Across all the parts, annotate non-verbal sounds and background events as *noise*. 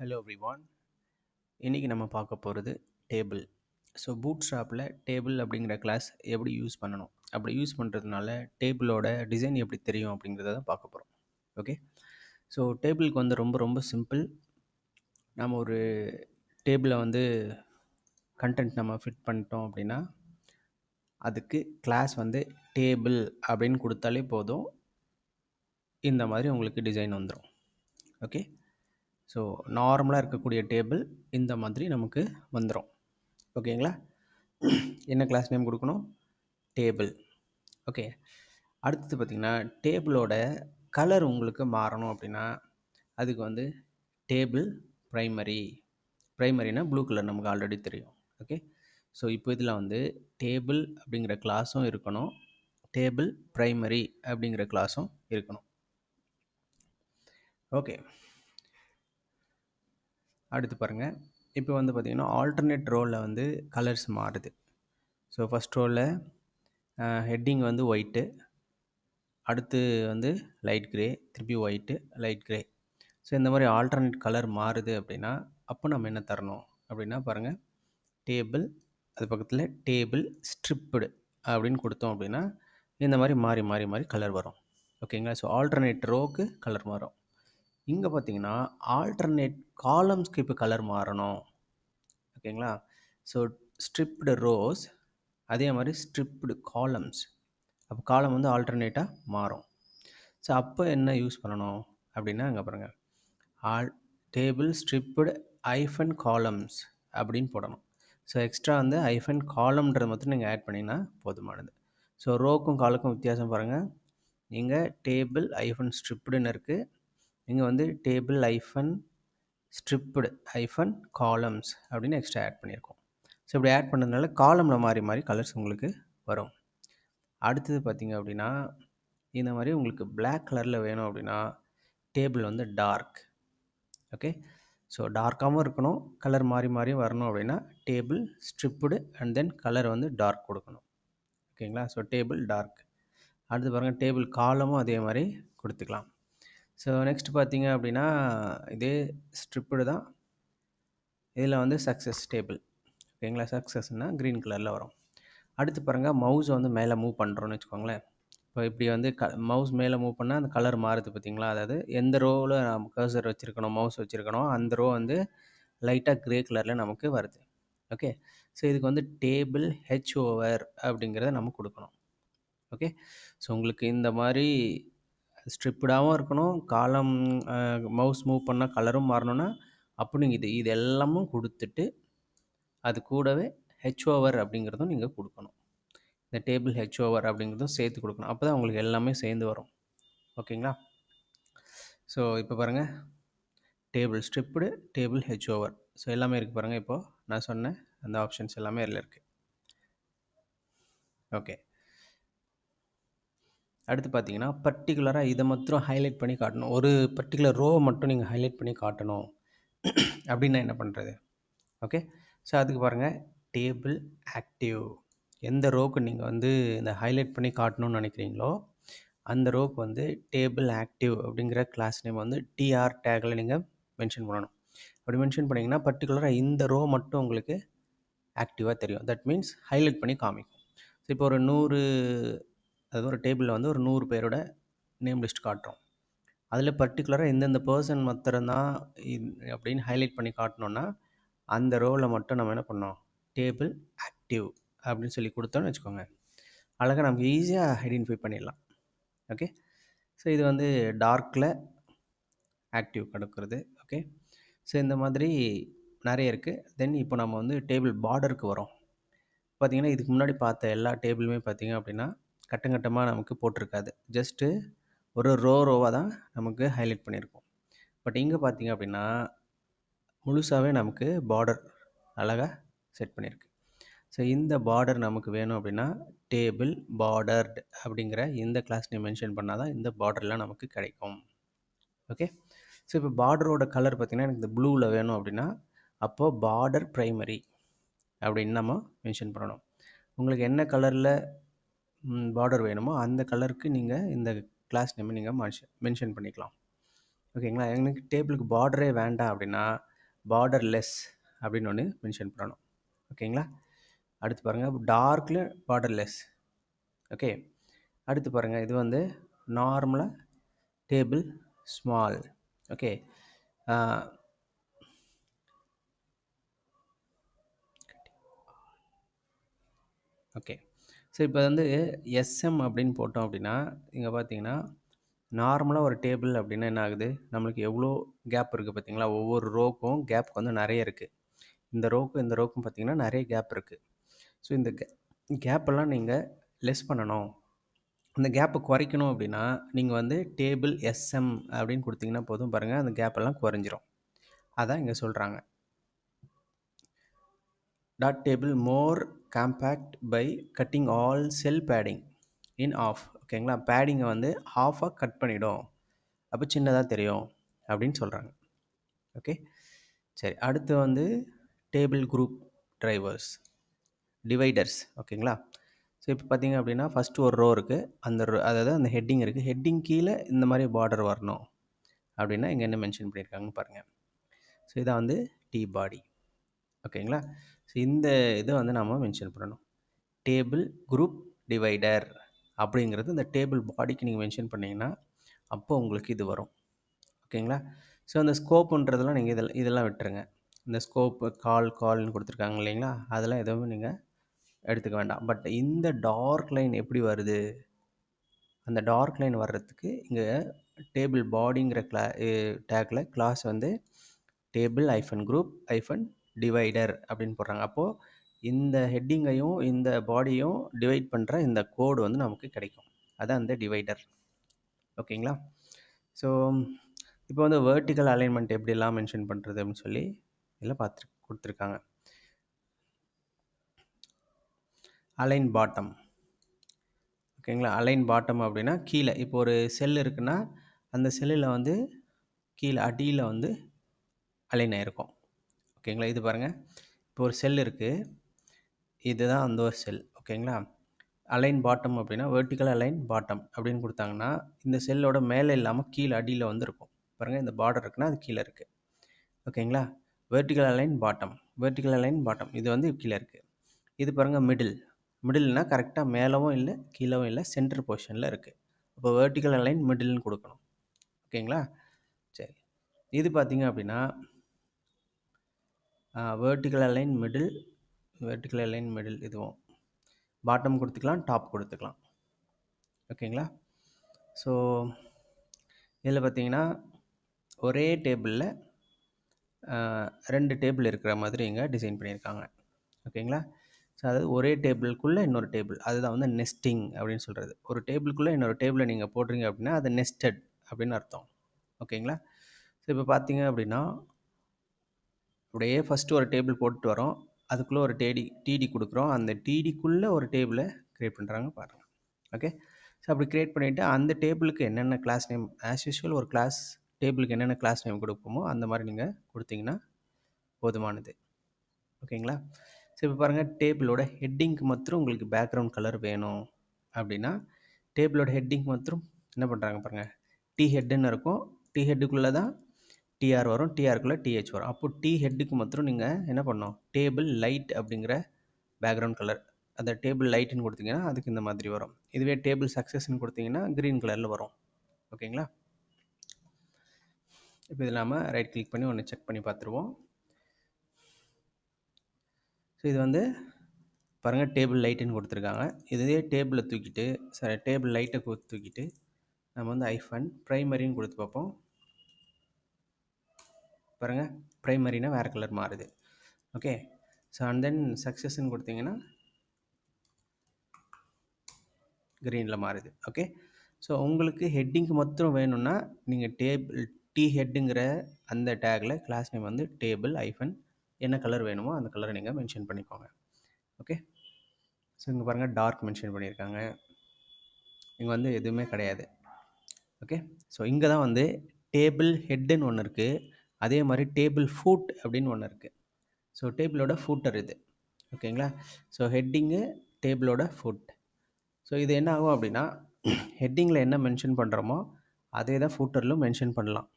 Hello everyone இன்றைக்கி நம்ம பார்க்க போகிறது டேபிள் ஸோ பூட் ஷாப்பில் டேபிள் அப்படிங்கிற கிளாஸ் எப்படி யூஸ் பண்ணணும்? அப்படி யூஸ் பண்ணுறதுனால டேபிளோட டிசைன் எப்படி தெரியும் அப்படிங்கிறத தான் பார்க்க போகிறோம் ஓகே ஸோ டேபிளுக்கு வந்து ரொம்ப ரொம்ப சிம்பிள் நம்ம ஒரு டேபிளை வந்து கண்டென்ட் நம்ம ஃபிட் பண்ணிட்டோம் அப்படின்னா அதுக்கு கிளாஸ் வந்து டேபிள் அப்படின்னு கொடுத்தாலே போதும். இந்த மாதிரி உங்களுக்கு டிசைன் வந்துடும் ஓகே ஸோ நார்மலாக இருக்கக்கூடிய டேபிள் இந்த மாதிரி நமக்கு வந்துடும் ஓகேங்களா *clears throat* என்ன கிளாஸ் நேம் கொடுக்கணும்? டேபிள் ஓகே அடுத்தது பார்த்திங்கன்னா டேபிளோட கலர் உங்களுக்கு மாறணும் அப்படின்னா அதுக்கு வந்து டேபிள் ப்ரைமரி ப்ரைமரினா ப்ளூ கலர் நமக்கு ஆல்ரெடி தெரியும். ஓகே ஸோ இப்போ இதில் வந்து டேபிள் அப்படிங்கிற கிளாஸும் இருக்கணும். டேபிள் ப்ரைமரி அப்படிங்கிற கிளாஸும் இருக்கணும். ஓகே அடுத்து பாருங்கள் இப்போ வந்து பார்த்திங்கன்னா ஆல்டர்னேட் ரோலில் வந்து கலர்ஸ் மாறுது. ஸோ ஃபஸ்ட் ரோவில் ஹெட்டிங் வந்து ஒயிட்டு அடுத்து வந்து லைட் க்ரே திருப்பி ஒயிட்டு லைட் க்ரே ஸோ இந்த மாதிரி ஆல்டர்னேட் கலர் மாறுது அப்படின்னா அப்போ நம்ம என்ன தரணும்? அப்படின்னா பாருங்கள் டேபிள் அது பக்கத்தில் டேபிள் ஸ்ட்ரிப்புடு அப்படின்னு கொடுத்தோம் அப்படின்னா இந்த மாதிரி மாறி மாறி மாறி கலர் வரும். ஓகேங்களா ஸோ ஆல்டர்னேட் ரோக்கு கலர் மாறும். இங்கே பார்த்தீங்கன்னா ஆல்டர்னேட் காலம்ஸ்க்கு இப்போ கலர் மாறணும். ஓகேங்களா? ஸோ ஸ்ட்ரிப்டு ரோஸ் அதே மாதிரி ஸ்ட்ரிப்டு காலம்ஸ் அப்போ காலம் வந்து ஆல்டர்னேட்டாக மாறும். ஸோ அப்போ என்ன யூஸ் பண்ணணும்? அப்படின்னா அங்கே பாருங்கள் all table striped hyphen columns அப்படின்னு போடணும். ஸோ எக்ஸ்ட்ரா வந்து ஐஃபன் காலம்ன்றது மட்டும் நீங்கள் ஆட் பண்ணிங்கன்னா போதுமானது. ஸோ ரோக்கும் காலுக்கும் வித்தியாசம் பாருங்கள் இங்கே டேபிள் ஐஃபன் ஸ்ட்ரிப்டுன்னு இருக்குது இங்கே வந்து டேபிள் ஐஃபன் ஸ்ட்ரிப்டு ஐஃபன் காலம்ஸ் அப்படின்னு எக்ஸ்ட்ரா ஆட் பண்ணியிருக்கோம். ஸோ இப்படி ஆட் பண்ணதுனால காலமில் மாறி மாறி கலர்ஸ் உங்களுக்கு வரும். அடுத்தது பார்த்திங்க அப்படின்னா இந்த மாதிரி உங்களுக்கு பிளாக் கலரில் வேணும் அப்படின்னா டேபிள் வந்து டார்க் ஓகே ஸோ டார்க்காகவும் இருக்கணும். கலர் மாறி மாறி வரணும் அப்படின்னா table striped and then colour வந்து டார்க் கொடுக்கணும். ஓகேங்களா ஸோ டேபிள் டார்க் அடுத்து பாருங்கள் டேபிள் காலமும் அதே மாதிரி கொடுத்துக்கலாம். ஸோ நெக்ஸ்ட் பார்த்தீங்க அப்படின்னா இதே ஸ்ட்ரிப்புடு தான். இதில் வந்து சக்ஸஸ் டேபிள் ஓகேங்களா? சக்ஸஸ்னால் க்ரீன் கலரில் வரும். அடுத்து பாருங்கள் மவுஸ் வந்து மேலே மூவ் பண்ணுறோன்னு வச்சுக்கோங்களேன். இப்போ இப்படி வந்து க மவுஸ் மேலே மூவ் பண்ணால் அந்த கலர் மாறுது பார்த்தீங்களா? அதாவது எந்த ரோவில் நம்ம கர்சர் வச்சுருக்கணும் மவுஸ் வச்சுருக்கணும் அந்த ரோ வந்து லைட்டாக க்ரே கலரில் நமக்கு வருது. ஓகே? ஸோ இதுக்கு வந்து டேபிள் ஹெச் ஓவர் அப்படிங்கிறத நம்ம கொடுக்கணும். ஓகே? ஸோ உங்களுக்கு இந்த மாதிரி ஸ்ட்ரிப்டாகவும் இருக்கணும். காலம் மவுஸ் மூவ் பண்ணால் கலரும் மாறணும்னா அப்போ நீங்கள் இது இது எல்லாமும் கொடுத்துட்டு அது கூடவே ஹெச் ஓவர் அப்படிங்கிறதும் நீங்கள் கொடுக்கணும். இந்த டேபிள் ஹெச் ஓவர் அப்படிங்கிறதும் சேர்த்து கொடுக்கணும். அப்போ தான் உங்களுக்கு எல்லாமே சேர்ந்து வரும். ஓகேங்களா? ஸோ இப்போ பாருங்கள் table striped table hover so எல்லாமே இருக்குது பாருங்கள் இப்போது நான் சொன்னேன் அந்த ஆப்ஷன்ஸ் எல்லாமே இதில் இருக்குது ஓகே. அடுத்து பார்த்தீங்கன்னா பர்டிகுலராக இதை மட்டும் ஹைலைட் பண்ணி காட்டணும். ஒரு பர்டிகுலர் ரோ மட்டும் நீங்கள் ஹைலைட் பண்ணி காட்டணும். அப்படின்னா என்ன பண்ணுறது ஓகே ஸோ அதுக்கு பாருங்கள் டேபிள் ஆக்டிவ் எந்த ரோக்கு நீங்கள் வந்து இந்த ஹைலைட் பண்ணி காட்டணும்னு நினைக்கிறீங்களோ அந்த ரோக்கு வந்து டேபிள் ஆக்டிவ் அப்படிங்கிற கிளாஸ் நேம் வந்து டிஆர் டேக்கில் நீங்கள் மென்ஷன் பண்ணணும். அப்படி மென்ஷன் பண்ணிங்கன்னா பர்டிகுலராக இந்த ரோ மட்டும் உங்களுக்கு ஆக்டிவாக தெரியும். தட் மீன்ஸ் ஹைலைட் பண்ணி காமிக்கும். ஸோ இப்போ ஒரு நூறு அதாவது ஒரு டேபிளில் வந்து ஒரு நூறு பேரோட நேம் லிஸ்ட் காட்டுறோம். அதில் பர்டிகுலராக எந்தெந்த பர்சன் மாத்திரம்தான் அப்படின்னு ஹைலைட் பண்ணி காட்டணுன்னா அந்த ரோவில் மட்டும் நம்ம என்ன பண்ணோம்? டேபிள் ஆக்டிவ் அப்படின்னு சொல்லி கொடுத்தோன்னு வச்சுக்கோங்க. அழகாக நமக்கு ஈஸியாக ஐடென்டிஃபை பண்ணிடலாம். ஓகே ஸோ இது வந்து டார்க்கில் ஆக்டிவ் கிடக்கிறது. ஓகே ஸோ இந்த மாதிரி நிறைய இருக்குது தென் இப்போ நம்ம வந்து டேபிள் பார்டருக்கு வரோம். பார்த்திங்கன்னா இதுக்கு முன்னாடி பார்த்த எல்லா டேபிளுமே பார்த்திங்க அப்படின்னா கட்டங்கட்டமாக நமக்கு போட்டிருக்காது. ஜஸ்ட்டு ஒரு ரோ ரோவாக தான் நமக்கு ஹைலைட் பண்ணியிருக்கோம். பட் இங்கே பார்த்திங்க அப்படின்னா முழுசாகவே நமக்கு பார்டர் அழகாக செட் பண்ணியிருக்கு. ஸோ இந்த பார்டர் நமக்கு வேணும் அப்படின்னா டேபிள் பார்டர்டு அப்படிங்கிற இந்த கிளாஸ் மென்ஷன் பண்ணால் தான் இந்த பார்டர்லாம் நமக்கு கிடைக்கும். ஓகே ஸோ இப்போ பார்டரோட கலர் பார்த்திங்கன்னா எனக்கு இந்த ப்ளூவில் வேணும் அப்படின்னா அப்போது பார்டர் ப்ரைமரி அப்படின்னு நம்ம மென்ஷன் பண்ணணும். உங்களுக்கு என்ன கலரில் பார்டர் வேணுமோ? அந்த கலருக்கு நீங்கள் இந்த கிளாஸ் நேம் நீங்கள் மென்ஷன் பண்ணிக்கலாம். ஓகேங்களா எனக்கு டேபிளுக்கு பார்டரே வேண்டாம் அப்படின்னா பார்டர் லெஸ் அப்படின்னு ஒன்று மென்ஷன் பண்ணணும். ஓகேங்களா அடுத்து பாருங்கள் டார்க்கில் பார்டர் லெஸ் ஓகே அடுத்து பாருங்கள் இது வந்து நார்மலாக table small okay okay so இப்போ வந்து எஸ்எம் அப்படின்னு போட்டோம் அப்படின்னா இங்கே பார்த்தீங்கன்னா நார்மலாக ஒரு டேபிள் அப்படின்னா என்ன ஆகுது? நம்மளுக்கு எவ்வளோ கேப் இருக்குது பார்த்தீங்களா ஒவ்வொரு ரோக்கும் கேப் வந்து நிறைய இருக்குது இந்த ரோக்கும் இந்த ரோக்கும் பார்த்தீங்கன்னா நிறைய கேப் இருக்குது ஸோ இந்த கேப்பெல்லாம் நீங்கள் லெஸ் பண்ணணும். அந்த கேப்பை குறைக்கணும் அப்படின்னா நீங்கள் வந்து டேபிள் எஸ்எம் அப்படின்னு கொடுத்தீங்கன்னா போதும் பாருங்கள் அந்த கேப்பெல்லாம் குறைஞ்சிரும். அதான் இங்கே சொல்கிறாங்க dot table more compact by cutting all cell padding in half ஓகேங்களா பேடிங்கை வந்து ஆஃபாக கட் பண்ணிவிடும் அப்போ சின்னதாக தெரியும் அப்படின்னு சொல்கிறாங்க ஓகே சரி. அடுத்து வந்து டேபிள் குரூப் டிரைவர்ஸ் டிவைடர்ஸ் ஓகேங்களா ஸோ இப்போ பார்த்தீங்க அப்படின்னா ஃபஸ்ட்டு ஒரு ரோ இருக்குது அந்த ரோ அதாவது அந்த ஹெட்டிங் இருக்குது ஹெட்டிங் கீழே இந்த மாதிரி பார்டர் வரணும் அப்படின்னா இங்கே என்ன மென்ஷன் பண்ணியிருக்காங்கன்னு பாருங்கள் ஸோ இதான் வந்து டி பாடி ஓகேங்களா ஸோ இந்த இதை வந்து நம்ம மென்ஷன் பண்ணணும். டேபிள் குரூப் டிவைடர் அப்படிங்கிறது இந்த டேபிள் பாடிக்கு நீங்கள் மென்ஷன் பண்ணிங்கன்னா அப்போ உங்களுக்கு இது வரும். ஓகேங்களா ஸோ அந்த ஸ்கோப்புன்றதெல்லாம் நீங்கள் இதில் இதெல்லாம் விட்டுருங்க. இந்த ஸ்கோப்பு கால் கால்னு கொடுத்துருக்காங்க இல்லைங்களா? அதெல்லாம் எதுவும் நீங்கள் எடுத்துக்க வேண்டாம். பட் இந்த டார்க் லைன் எப்படி வருது? அந்த டார்க் லைன் வர்றதுக்கு இங்கே டேபிள் பாடிங்கிற கிளா டேக்கில் கிளாஸ் வந்து table hyphen group hyphen divider அப்படின்னு போடுறாங்க. அப்போது இந்த ஹெட்டிங்கையும் இந்த பாடியும் டிவைட் பண்ணுற இந்த கோடு வந்து நமக்கு கிடைக்கும். அதான் அந்த டிவைடர் ஓகேங்களா? ஸோ இப்போ வந்து வேர்ட்டிக்கல் அலைன்மெண்ட் எப்படிலாம் மென்ஷன் பண்ணுறது அப்படின்னு சொல்லி இதில் பார்த்து கொடுத்துருக்காங்க. அலைன் பாட்டம் ஓகேங்களா? அலைன் பாட்டம் அப்படின்னா கீழே. இப்போ ஒரு செல் இருக்குன்னா அந்த செல்லில் வந்து கீழே அடியில் வந்து அலைன் ஆகிருக்கும் ஓகேங்களா? இது பாருங்கள் இப்போ ஒரு செல் இருக்குது இதுதான் அந்த ஒரு செல் ஓகேங்களா? அலைன் பாட்டம் அப்படின்னா வெர்டிக்கல் அலைன் பாட்டம் அப்படின்னு கொடுத்தாங்கன்னா இந்த செல்லோட மேலே இல்லாமல் கீழே அடியில் வந்து இருக்கும் பாருங்கள் இந்த பார்டர் இருக்குன்னா அது கீழே இருக்குது ஓகேங்களா? Vertical align bottom vertical align bottom இது வந்து கீழே இருக்குது இது பாருங்கள் மிடில் மிடில்னா கரெக்டாக மேலவும் இல்லை கீழவும் இல்லை சென்டர் பொசிஷனில் இருக்குது அப்போ வெர்டிக்கல் அலைன் மிடில்னு கொடுக்கணும். ஓகேங்களா? சரி. இது பார்த்திங்க அப்படின்னா vertical align middle vertical align middle இதுவும். பாட்டம் கொடுத்துக்கலாம் டாப் கொடுத்துக்கலாம். ஓகேங்களா? ஸோ இதில் பார்த்தீங்கன்னா ஒரே டேபிளில் ரெண்டு டேபிள் இருக்கிற மாதிரி இங்கே டிசைன் பண்ணியிருக்காங்க. ஓகேங்களா? ஸோ அதாவது ஒரே டேபிளுக்குள்ளே இன்னொரு டேபிள் அதுதான் வந்து நெஸ்டிங் அப்படின்னு சொல்கிறது ஒரு டேபிளுக்குள்ளே இன்னொரு டேபிளை நீங்கள் போடுறீங்க அப்படின்னா அது நெஸ்டட் அப்படின்னு அர்த்தம். ஓகேங்களா? ஸோ இப்போ பார்த்தீங்க அப்படின்னா அப்படியே ஃபஸ்ட்டு ஒரு டேபிள் போட்டுட்டு வரோம். அதுக்குள்ளே ஒரு டேடி டிடி கொடுக்குறோம். அந்த டிடிக்குள்ளே ஒரு டேபிளை க்ரியேட் பண்ணுறாங்க பாருங்கள் ஓகே ஸோ அப்படி க்ரியேட் பண்ணிவிட்டு அந்த டேபிளுக்கு என்னென்ன கிளாஸ் நேம் ஆஸ் யூஷுவல் ஒரு கிளாஸ் டேபிளுக்கு என்னென்ன கிளாஸ் நேம் கொடுப்போமோ அந்த மாதிரி நீங்கள் கொடுத்தீங்கன்னா போதுமானது. ஓகேங்களா ஸோ இப்போ பாருங்கள் டேபிளோட ஹெட்டிங்க்கு மாத்திரம் உங்களுக்கு பேக்ரவுண்ட் கலர் வேணும் அப்படின்னா டேபிளோட ஹெட்டிங் மாத்திரம் என்ன பண்ணுறாங்க பாருங்கள் டி ஹெட்டுன்னு இருக்கும். டி ஹெட்டுக்குள்ளே தான் டிஆர் வரும் டிஆருக்குள்ளே டிஹெச் வரும். அப்போ டி ஹெட்டுக்கு மாத்திரம் நீங்கள் என்ன பண்ணோம் டேபிள் லைட் அப்படிங்கிற பேக்ரவுண்ட் கலர் அந்த டேபிள் லைட்டுன்னு கொடுத்தீங்கன்னா அதுக்கு இந்த மாதிரி வரும். இதுவே டேபிள் சக்ஸஸ்ன்னு கொடுத்தீங்கன்னா க்ரீன் கலரில் வரும். ஓகேங்களா? இப்போ இது இல்லாமல் ரைட் கிளிக் பண்ணி ஒன்று செக் பண்ணி பார்த்துருவோம். ஸோ இது வந்து பாருங்கள் டேபிள் லைட்டுன்னு கொடுத்துருக்காங்க. இதுவே டேபிளை தூக்கிட்டு சாரி டேபிள் லைட்டை தூக்கிட்டு நம்ம வந்து ஐஃபன் ப்ரைமரின்னு கொடுத்து பார்ப்போம். பாருங்கள் ப்ரைமரினா வேறு கலர் மாறுது. ஓகே ஸோ அண்ட் தென் சக்ஸஸ்ன்னு கொடுத்தீங்கன்னா க்ரீனில் மாறுது. ஓகே ஸோ உங்களுக்கு ஹெட்டிங்க்கு மொத்தம் வேணும்னா நீங்கள் டேபிள் டி ஹெட்டுங்கிற அந்த டேக்கில் கிளாஸ் நேம் வந்து டேபிள் ஐஃபன் என்ன கலர் வேணுமோ அந்த கலரை நீங்கள் மென்ஷன் பண்ணிக்கோங்க. ஓகே ஸோ இங்கே பாருங்கள் டார்க் மென்ஷன் பண்ணியிருக்காங்க. இங்கே வந்து எதுவுமே கிடையாது. ஓகே ஸோ இங்கே தான் வந்து டேபிள் ஹெட்டுன்னு ஒன்று இருக்குது அதே மாதிரி டேபிள் ஃபூட் அப்படின்னு ஒன்று இருக்குது ஸோ டேபிளோட ஃபூட்டர் இது. ஓகேங்களா ஸோ ஹெட்டிங்கு டேபிளோட ஃபுட் ஸோ இது என்ன ஆகும் அப்படின்னா ஹெட்டிங்கில் என்ன மென்ஷன் பண்ணுறோமோ அதே தான் ஃபூட்டர்லும் மென்ஷன் பண்ணலாம்.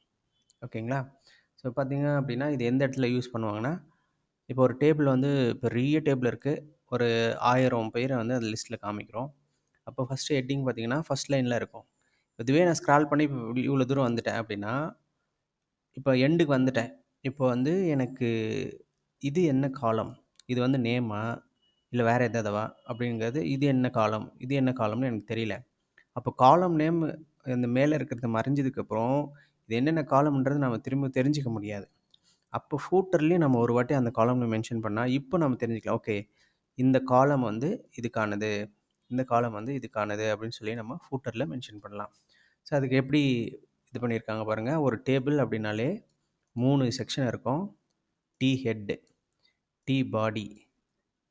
ஓகேங்களா ஸோ பார்த்தீங்க அப்படின்னா இது எந்த இடத்துல யூஸ் பண்ணுவாங்கன்னா இப்போ ஒரு டேபிள் வந்து பெரிய டேபிள் இருக்குது ஒரு ஆயிரம் பேரை வந்து அந்த லிஸ்ட்டில் காமிக்கிறோம். அப்போ ஃபஸ்ட்டு ஹெட்டிங் பார்த்தீங்கன்னா ஃபஸ்ட் லைனில் இருக்கும். இதுவே நான் ஸ்க்ரால் பண்ணி இவ்வளோ தூரம் வந்துட்டேன் அப்படின்னா இப்போ எண்டுக்கு வந்துட்டேன். இப்போ வந்து எனக்கு இது என்ன காலம் இது வந்து நேமா இல்லை வேறு எதாவதுவா அப்படிங்கிறது இது என்ன காலம் இது என்ன காலம்னு எனக்கு தெரியல. அப்போ காலம் நேம் இந்த மேலே இருக்கிறது மறைஞ்சதுக்கப்புறம் இது என்னென்ன காலம்ன்றது நம்ம திரும்ப தெரிஞ்சுக்க முடியாது. அப்போ ஃபூட்டர்லேயும் நம்ம ஒரு வாட்டி அந்த காலம்னு மென்ஷன் பண்ணால் இப்போ நம்ம தெரிஞ்சுக்கலாம். ஓகே இந்த காலம் வந்து இதுக்கானது இந்த காலம் வந்து இதுக்கானது அப்படின்னு சொல்லி நம்ம ஃபூட்டரில் மென்ஷன் பண்ணலாம். ஸோ அதுக்கு எப்படி இது பண்ணியிருக்காங்க பாருங்கள் ஒரு டேபிள் அப்படின்னாலே மூணு செக்ஷன் இருக்கும். T head T body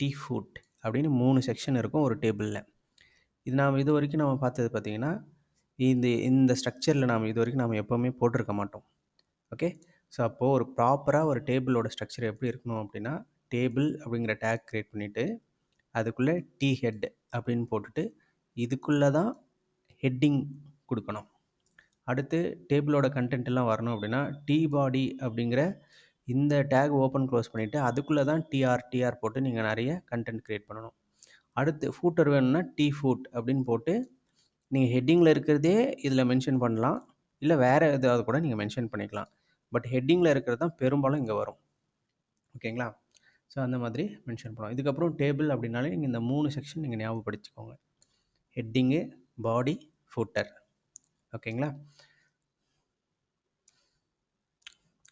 T foot அப்படின்னு மூணு செக்ஷன் இருக்கும் ஒரு டேபிளில். இது நாம் இது வரைக்கும் நம்ம பார்த்தது பார்த்திங்கன்னா இந்த இந்த ஸ்ட்ரக்சரில் நாம் இது வரைக்கும் நாம் எப்போவுமே போட்டிருக்க மாட்டோம். ஓகே? ஸோ அப்போது ஒரு ப்ராப்பராக ஒரு டேபிளோட ஸ்ட்ரக்சர் எப்படி இருக்கணும் அப்படின்னா டேபிள் அப்படிங்கிற டேக் க்ரியேட் பண்ணிவிட்டு அதுக்குள்ளே டீ ஹெட் அப்படின்னு போட்டுட்டு இதுக்குள்ளே தான் ஹெட்டிங் கொடுக்கணும். அடுத்து டேபிளோட கண்டென்ட் எல்லாம் வரணும் அப்படின்னா டீ பாடி அப்படிங்கிற இந்த டேக் ஓப்பன் க்ளோஸ் பண்ணிவிட்டு அதுக்குள்ளே தான் டிஆர் டிஆர் போட்டு நீங்கள் நிறைய கண்டென்ட் க்ரியேட் பண்ணணும். அடுத்து ஃபூட்டர் வேணும்னா டீ ஃபுட் அப்படின்னு போட்டு நீங்கள் ஹெட்டிங்கில் இருக்கிறதே இதில் மென்ஷன் பண்ணலாம். இல்லை வேறு ஏதாவது கூட நீங்கள் மென்ஷன் பண்ணிக்கலாம். பட் ஹெட்டிங்கில் இருக்கிறது தான் பெரும்பாலும் இங்கே வரும். ஓகேங்களா? ஸோ அந்த மாதிரி மென்ஷன் பண்ணலாம் இதுக்கப்புறம் டேபிள் அப்படின்னாலே நீங்கள் இந்த மூணு செக்ஷன் நீங்கள் ஞாபகப்படுத்திக்கோங்க. ஹெட்டிங்கு பாடி ஃபுட்டர். ஓகேங்களா?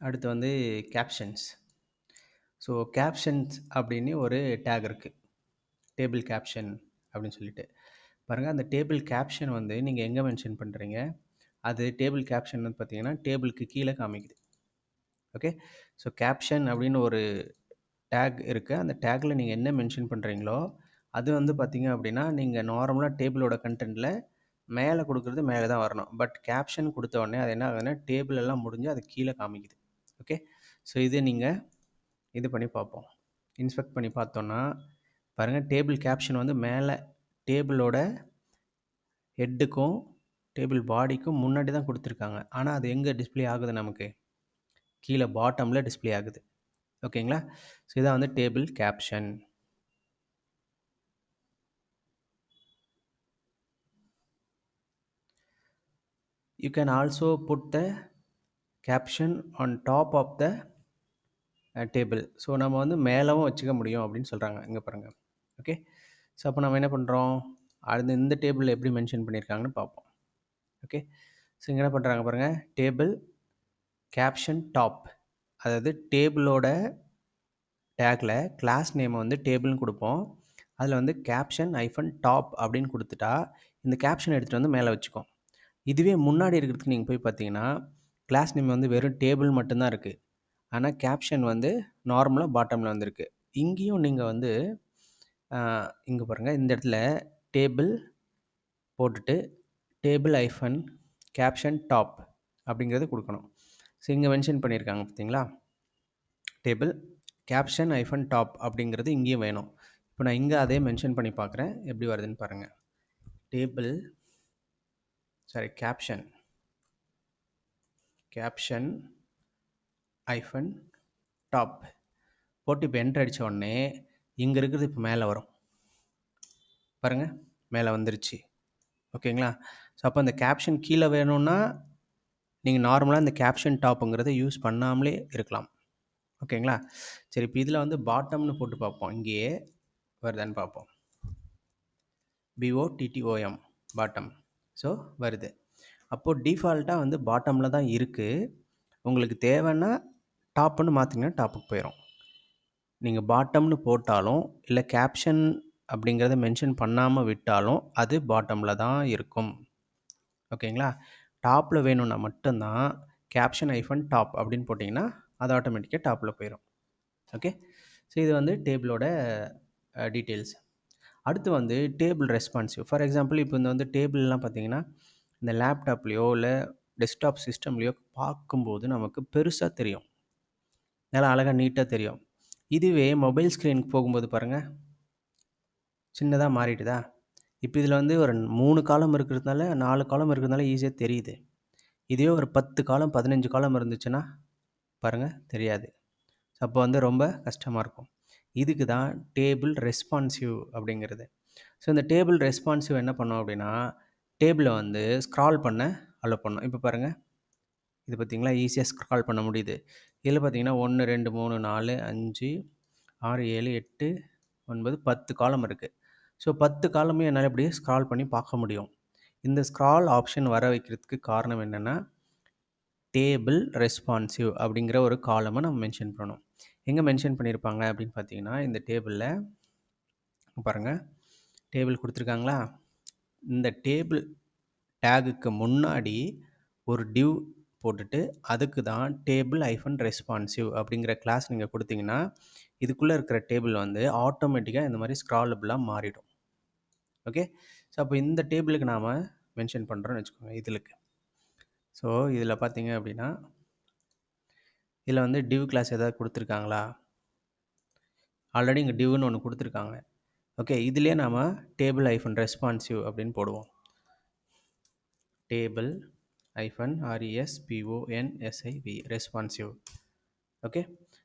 அடுத்து வந்து கேப்ஷன்ஸ் ஸோ கேப்ஷன்ஸ் அப்படின்னு ஒரு டேக் இருக்குது டேபிள் கேப்ஷன் அப்படின்னு சொல்லிட்டு. பாருங்கள் அந்த டேபிள் கேப்ஷன் வந்து நீங்கள் எங்கே மென்ஷன் பண்ணுறீங்க அது டேபிள் கேப்ஷன் வந்து பார்த்தீங்கன்னா டேபிளுக்கு கீழே காமிக்குது. ஓகே ஸோ கேப்ஷன் அப்படின்னு ஒரு டேக் இருக்குது அந்த டேக்கில் நீங்கள் என்ன மென்ஷன் பண்ணுறீங்களோ அது வந்து பார்த்தீங்க அப்படின்னா நீங்கள் நார்மலாக டேபிளோட கண்டென்ட்டில் மேலே கொடுக்குறது மேலே தான் வரணும். பட் கேப்ஷன் கொடுத்த உடனே அது என்ன ஆகுதுன்னா டேபிள் எல்லாம் முடிஞ்சு அது கீழே காமிக்குது. ஓகே ஸோ இது நீங்கள் இது பண்ணி பார்ப்போம். இன்ஸ்பெக்ட் பண்ணி பார்த்தோன்னா பாருங்கள் டேபிள் கேப்ஷன் வந்து மேலே டேபிளோட ஹெட்டுக்கும் டேபிள் பாடிக்கும் முன்னாடி தான் கொடுத்துருக்காங்க. ஆனால் அது எங்கே டிஸ்ப்ளே ஆகுது நமக்கு? கீழே பாட்டமில் டிஸ்ப்ளே ஆகுது. ஓகேங்களா ஸோ இதான் வந்து table caption you can also put the caption on top of the uh, table so நம்ம வந்து மேலவும் வச்சுக்க முடியும் அப்படின்னு சொல்கிறாங்க இங்கே பாருங்கள் ஓகே ஸோ அப்போ நம்ம என்ன பண்ணுறோம் அடுத்து இந்த டேபிளில் எப்படி மென்ஷன் பண்ணியிருக்காங்கன்னு பார்ப்போம். ஓகே ஸோ இங்கே என்ன பண்ணுறாங்க பாருங்கள் டேபிள் கேப்ஷன் டாப் அதாவது டேபிளோட டேக்கில் கிளாஸ் நேமை வந்து டேபிள்னு கொடுப்போம். அதில் வந்து கேப்ஷன் ஐஃபன் டாப் அப்படின்னு கொடுத்துட்டா இந்த கேப்ஷன் எடுத்துகிட்டு வந்து மேலே வச்சுக்கோம். இதுவே முன்னாடி இருக்கிறதுக்கு நீங்கள் போய் பார்த்தீங்கன்னா கிளாஸ் நேம் வந்து வெறும் டேபிள் மட்டும்தான் இருக்குது ஆனால் கேப்ஷன் வந்து நார்மலாக பாட்டமில் வந்திருக்கு. இங்கேயும் நீங்கள் வந்து இங்கே பாருங்கள் இந்த இடத்துல டேபிள் போட்டுட்டு டேபிள் ஐஃபன் கேப்ஷன் டாப் அப்படிங்கிறது கொடுக்கணும். ஸோ இங்கே மென்ஷன் பண்ணியிருக்காங்க பார்த்தீங்களா? டேபிள் கேப்ஷன் ஐஃபன் டாப் அப்படிங்கிறது இங்கேயும் வேணும். இப்போ நான் இங்கே அதே மென்ஷன் பண்ணி பார்க்குறேன். எப்படி வருதுன்னு பாருங்கள் table sorry caption caption hyphen top போட்டு இப்போ என்ட்ரு அடித்த உடனே இங்கே இருக்கிறது இப்போ மேலே வரும். பாருங்கள் மேலே வந்துருச்சு. ஓகேங்களா ஸோ அப்போ அந்த கேப்ஷன் கீழே வேணும்னா நீங்கள் நார்மலாக இந்த கேப்ஷன் டாப்புங்கிறத யூஸ் பண்ணாமலே இருக்கலாம். ஓகேங்களா சரி இப்போ இதில் வந்து பாட்டம்னு போட்டு பார்ப்போம். இங்கேயே வருதான்னு பார்ப்போம். பிஓ டிடிஓஎம் பாட்டம் ஸோ வருது. அப்போது டிஃபால்ட்டாக வந்து பாட்டமில் தான் இருக்குது உங்களுக்கு தேவைன்னா டாப்புன்னு மாற்றிங்கன்னா டாப்புக்கு போயிடும் நீங்கள் பாட்டம்னு போட்டாலும் இல்லை கேப்ஷன் அப்படிங்கிறத மென்ஷன் பண்ணாமல் விட்டாலும் அது பாட்டமில் தான் இருக்கும். ஓகேங்களா டாப்பில் வேணும்னா மட்டும்தான் கேப்ஷன் ஐஃபன் டாப் அப்படின்னு போட்டிங்கன்னா அது ஆட்டோமேட்டிக்காக டாப்பில் போயிடும் ஓகே ஸோ இது வந்து டேபிளோட டீட்டெயில்ஸ் அடுத்து வந்து டேபிள் ரெஸ்பான்சிவ் ஃபார் எக்ஸாம்பிள் இப்போ இந்த வந்து டேபிள்லாம் பார்த்தீங்கன்னா இந்த லேப்டாப்லேயோ இல்லை டெஸ்க்டாப் சிஸ்டம்லேயோ பார்க்கும்போது நமக்கு பெருசாக தெரியும். நல்லா அழகாக நீட்டாக தெரியும். இதுவே மொபைல் ஸ்க்ரீனுக்கு போகும்போது பாருங்கள் சின்னதாக மாறிட்டுதா இப்போ இதில் வந்து ஒரு மூணு காலம் இருக்கிறதுனால நாலு காலம் இருக்கிறதுனால ஈஸியாக தெரியுது. இதே ஒரு பத்து காலம் பதினஞ்சு காலம் இருந்துச்சுன்னா பாருங்கள் தெரியாது. அப்போ வந்து ரொம்ப கஷ்டமாக இருக்கும். இதுக்கு தான் டேபிள் ரெஸ்பான்சிவ் அப்படிங்கிறது. ஸோ இந்த டேபிள் ரெஸ்பான்சிவ் என்ன பண்ணோம் அப்படின்னா டேபிளை வந்து ஸ்க்ரால் பண்ண அலோ பண்ணோம். இப்போ பாருங்கள் இது பார்த்திங்களா ஈஸியாக ஸ்க்ரால் பண்ண முடியுது. இதில் பார்த்தீங்கன்னா ஒன்று ரெண்டு மூணு நாலு அஞ்சு ஆறு ஏழு எட்டு ஒன்பது பத்து காலம் இருக்குது ஸோ பத்து காலமே என்னால் இப்படியே ஸ்க்ரால் பண்ணி பார்க்க முடியும். இந்த ஸ்க்ரால் ஆப்ஷன் வர வைக்கிறதுக்கு காரணம் என்னென்னா டேபிள் ரெஸ்பான்சிவ் அப்படிங்கிற ஒரு காலமை நம்ம மென்ஷன் பண்ணணும். எங்கே மென்ஷன் பண்ணியிருப்பாங்க அப்படின்னு பார்த்தீங்கன்னா இந்த டேபிளில் பாருங்கள் டேபிள் கொடுத்துருக்காங்களா? இந்த டேபிள் டேகுக்கு முன்னாடி ஒரு டிவ் போட்டுட்டு அதுக்கு தான் டேபிள் ஐஃபன் ரெஸ்பான்சிவ் அப்படிங்கிற கிளாஸ் நீங்கள் கொடுத்தீங்கன்னா இதுக்குள்ளே இருக்கிற டேபிள் வந்து ஆட்டோமேட்டிக்காக இந்த மாதிரி ஸ்க்ராலபிளாக மாறிடும். ஓகே ஸோ அப்போ இந்த டேபிளுக்கு நாம் மென்ஷன் பண்ணுறோன்னு வச்சுக்கோங்க இதுலுக்கு. ஸோ இதில் பார்த்தீங்க அப்படின்னா இதில் வந்து டிவ் கிளாஸ் எதாவது கொடுத்துருக்காங்களா? ஆல்ரெடி இங்கே டிவ்னு ஒன்று கொடுத்துருக்காங்க. ஓகே இதுலேயே நாம் டேபிள் ஐஃபன் ரெஸ்பான்சிவ் அப்படின்னு போடுவோம். டேபிள் ஐஃபன் ஆர்இஎஸ்பிஓஎன்எஸ்ஐவி ரெஸ்பான்சிவ் ஓகே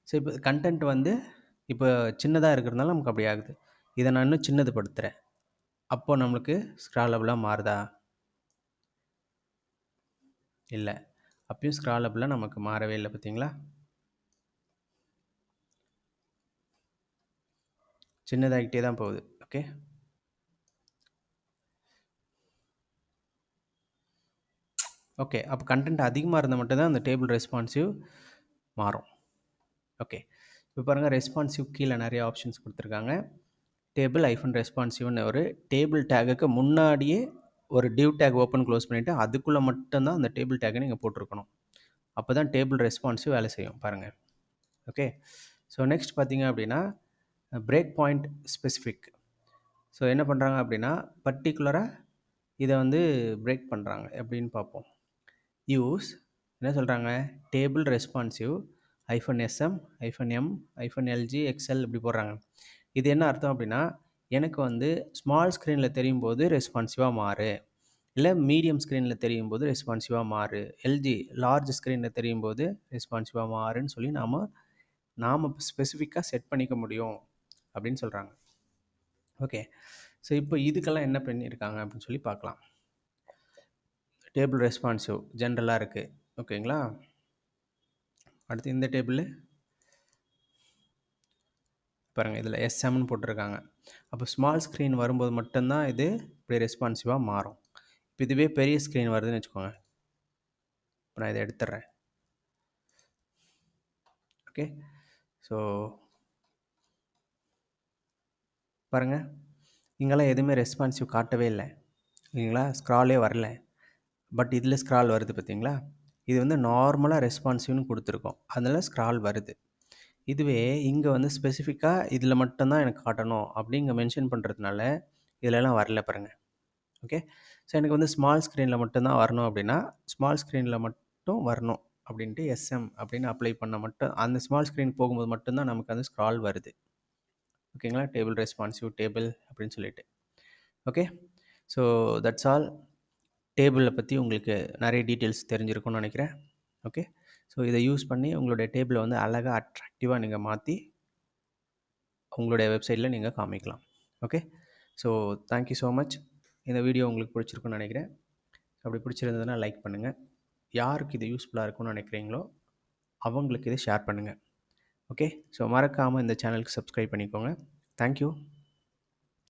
ஸோ இப்போ கண்டென்ட் வந்து இப்போ சின்னதாக இருக்கிறதுனால நமக்கு அப்படி ஆகுது. இதை நான் இன்னும் சின்னது படுத்துகிறேன் அப்போது நம்மளுக்கு ஸ்க்ராலபிளாக மாறுதா? இல்லை. அப்பயும் ஸ்க்ராலபிளாக நமக்கு மாறவே இல்லை பார்த்தீங்களா சின்னதாகிட்டே தான் போகுது. ஓகே ஓகே அப்போ கண்டென்ட் அதிகமாக இருந்தால் மட்டும்தான் அந்த டேபிள் ரெஸ்பான்சிவ் மாறும். ஓகே இப்போ பாருங்கள் ரெஸ்பான்சிவ் கீழே நிறைய ஆப்ஷன்ஸ் கொடுத்துருக்காங்க. டேபிள் ஐஃபன் ரெஸ்பான்சிவ்னு ஒரு டேபிள் டேகுக்கு முன்னாடியே ஒரு டியூ டேக் ஓப்பன் க்ளோஸ் பண்ணிவிட்டு அதுக்குள்ளே மட்டும்தான் அந்த டேபிள் டேக்கை நீங்கள் போட்டிருக்கணும். அப்போ தான் டேபிள் ரெஸ்பான்ஸிவ் வேலை செய்யும் பாருங்கள் ஓகே ஸோ நெக்ஸ்ட் பார்த்தீங்க அப்படின்னா பிரேக் பாயிண்ட் ஸ்பெசிஃபிக் ஸோ என்ன பண்ணுறாங்க அப்படின்னா பர்டிகுலராக இதை வந்து பிரேக் பண்ணுறாங்க எப்படின்னு பார்ப்போம். யூஸ் என்ன சொல்கிறாங்க table responsive hyphen SM hyphen M hyphen LG XL இப்படி போடுறாங்க. இது என்ன அர்த்தம் அப்படின்னா எனக்கு வந்து ஸ்மால் ஸ்க்ரீனில் தெரியும் போது ரெஸ்பான்சிவாக மாறு. இல்லை மீடியம் ஸ்க்ரீனில் தெரியும் போது ரெஸ்பான்சிவாக மாறு. எல்ஜி லார்ஜ் ஸ்க்ரீனில் தெரியும் போது ரெஸ்பான்சிவாக மாறுன்னு சொல்லி நாம் நாம் ஸ்பெசிஃபிக்காக செட் பண்ணிக்க முடியும் அப்படின்னு சொல்கிறாங்க ஓகே ஸோ இப்போ இதுக்கெல்லாம் என்ன பண்ணியிருக்காங்க அப்படின்னு சொல்லி பார்க்கலாம். டேபிள் ரெஸ்பான்சிவ் ஜென்ரலாக இருக்குது ஓகேங்களா அடுத்து இந்த டேபிள் பாருங்கள் இதில் எஸ்எம்னு போட்டிருக்காங்க. அப்போ ஸ்மால் ஸ்க்ரீன் வரும்போது மட்டும்தான் இது இப்படி ரெஸ்பான்சிவாக மாறும். இப்போ இதுவே பெரிய ஸ்க்ரீன் வருதுன்னு வச்சுக்கோங்க. இப்போ நான் இதை எடுத்துட்றேன். ஓகே ஸோ பாருங்கள் இங்கெல்லாம் எதுவுமே ரெஸ்பான்சிவ் காட்டவே இல்லை. இல்லைங்களா ஸ்க்ராலே வரல. பட் இதில் ஸ்க்ரால் வருது பார்த்தீங்களா இது வந்து நார்மலாக ரெஸ்பான்சிவ்னு கொடுத்துருக்கோம். அதனால் ஸ்க்ரால் வருது. இதுவே இங்கே வந்து ஸ்பெசிஃபிக்காக இதில் மட்டும்தான் எனக்கு காட்டணும் அப்படிங்க மென்ஷன் பண்ணுறதுனால இதிலலாம் வரல பாருங்கள் ஓகே ஸோ எனக்கு வந்து ஸ்மால் ஸ்க்ரீனில் மட்டும்தான் வரணும் அப்படின்னா ஸ்மால் ஸ்க்ரீனில் மட்டும் வரணும் அப்படின்ட்டு எஸ்எம் அப்படின்னு அப்ளை பண்ண மட்டும் அந்த ஸ்மால் ஸ்க்ரீன் போகும்போது மட்டும்தான் நமக்கு அந்த ஸ்க்ரால் வருது. ஓகேங்களா டேபிள் ரெஸ்பான்சிவ் டேபிள் அப்படின்னு சொல்லிட்டு. ஓகே ஸோ தட்ஸ் ஆல் டேபிளை பற்றி உங்களுக்கு நிறைய டீட்டெயில்ஸ் தெரிஞ்சிருக்கும்னு நினைக்கிறேன். ஓகே ஸோ இதை யூஸ் பண்ணி உங்களுடைய டேபிளை வந்து அழகாக அட்ராக்டிவாக நீங்கள் மாற்றி உங்களுடைய வெப்சைட்டில் நீங்கள் காமிக்கலாம். Okay so thank you so much இந்த வீடியோ உங்களுக்கு பிடிச்சிருக்குன்னு நினைக்கிறேன். அப்படி பிடிச்சிருந்ததுன்னா லைக் பண்ணுங்கள் யாருக்கு இது யூஸ்ஃபுல்லாக இருக்கும்னு நினைக்கிறீங்களோ அவங்களுக்கு இதை ஷேர் பண்ணுங்கள் ஓகே ஸோ மறக்காமல் இந்த சேனலுக்கு சப்ஸ்கிரைப் பண்ணிக்கோங்க. தேங்க்யூ